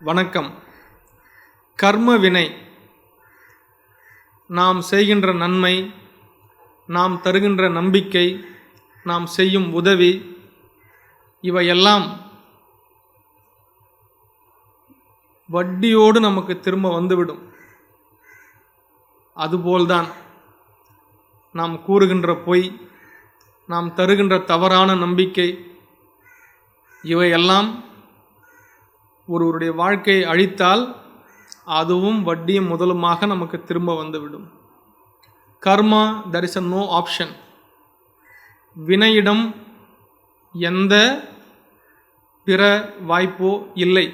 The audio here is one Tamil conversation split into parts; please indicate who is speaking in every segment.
Speaker 1: வணக்கம். கர்ம வினை. நாம் செய்கின்ற நன்மை நாம் தருகின்ற நம்பிக்கை நாம் செய்யும் உதவி இவையெல்லாம் வட்டியோடு நமக்கு திரும்ப வந்துவிடும். அதுபோல்தான் நாம் கூறுகின்ற பொய் நாம் தருகின்ற தவறான நம்பிக்கை இவையெல்லாம் ஒருவருடைய வாழ்க்கையை அழித்தால் அதுவும் வட்டியும் முதலுமாக நமக்கு திரும்ப வந்துவிடும். Karma there is a no option வினையிடம் எந்த பிற வாய்ப்போ இல்லை.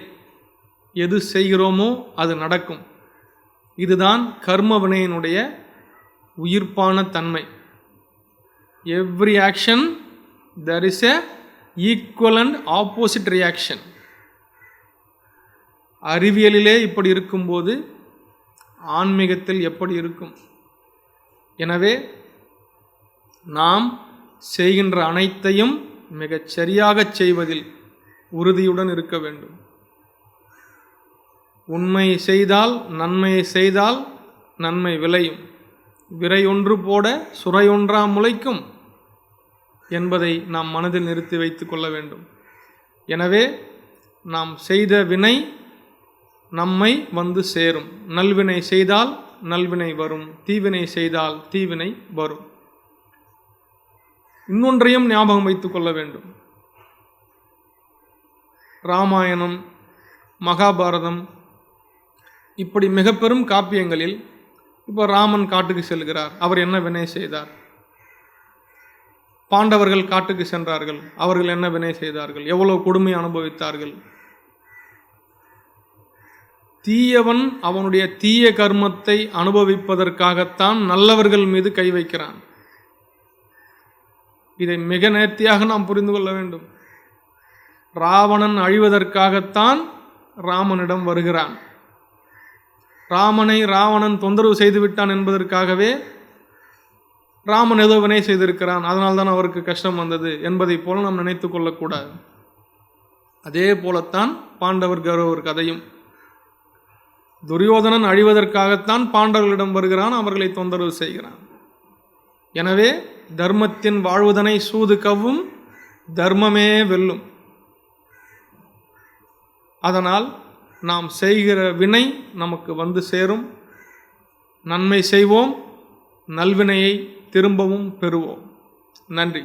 Speaker 1: எது செய்கிறோமோ அது நடக்கும். இதுதான் கர்ம வினையினுடைய உயிர்ப்பான தன்மை. Every action there is a equal and opposite reaction அறிவியலிலே இப்படி இருக்கும்போது ஆன்மீகத்தில் எப்படி இருக்கும்? எனவே நாம் செய்கின்ற அனைத்தையும் மிகச் சரியாக செய்வதில் உறுதியுடன் இருக்க வேண்டும். உண்மை செய்தால் நன்மையை செய்தால் நன்மை விளையும். விரையொன்று போட சுரையொன்றா முளைக்கும் என்பதை நாம் மனதில் நிறுத்தி வைத்து கொள்ள வேண்டும். எனவே நாம் செய்த வினை நம்மை வந்து சேரும். நல்வினை செய்தால் நல்வினை வரும். தீவினை செய்தால் தீவினை வரும். இன்னொன்றையும் ஞாபகம் வைத்துக் கொள்ள வேண்டும். ராமாயணம் மகாபாரதம் இப்படி மிக பெரும் காப்பியங்களில் இப்போ ராமன் காட்டுக்கு செல்கிறார். அவர் என்ன வினை செய்தார்? பாண்டவர்கள் காட்டுக்கு சென்றார்கள். அவர்கள் என்ன வினை செய்தார்கள்? எவ்வளவு கொடுமை அனுபவித்தார்கள்? தீயவன் அவனுடைய தீய கர்மத்தை அனுபவிப்பதற்காகத்தான் நல்லவர்கள் மீது கை வைக்கிறான். இதை மிக நேர்த்தியாக நாம் புரிந்து கொள்ள வேண்டும். ராவணன் அழிவதற்காகத்தான் ராமனிடம் வருகிறான். ராமனை ராவணன் தொந்தரவு செய்து விட்டான் என்பதற்காகவே ராமன் ஏதோ வினை செய்திருக்கிறான். அதனால்தான் அவருக்கு கஷ்டம் வந்தது என்பதைப் போல நாம் நினைத்து கொள்ளக்கூடாது. அதே போலத்தான் பாண்டவர் கௌரவர் கதையும். துரியோதனன் அழிவதற்காகத்தான் பாண்டவர்களிடம் வருகிறான் அவர்களை தொந்தரவு செய்கிறான். எனவே தர்மத்தின் வாழ்வதனை சூது கவ்வும் தர்மமே வெல்லும். அதனால் நாம் செய்கிற வினை நமக்கு வந்து சேரும். நன்மை செய்வோம் நல்வினையை திரும்பவும் பெறுவோம். நன்றி.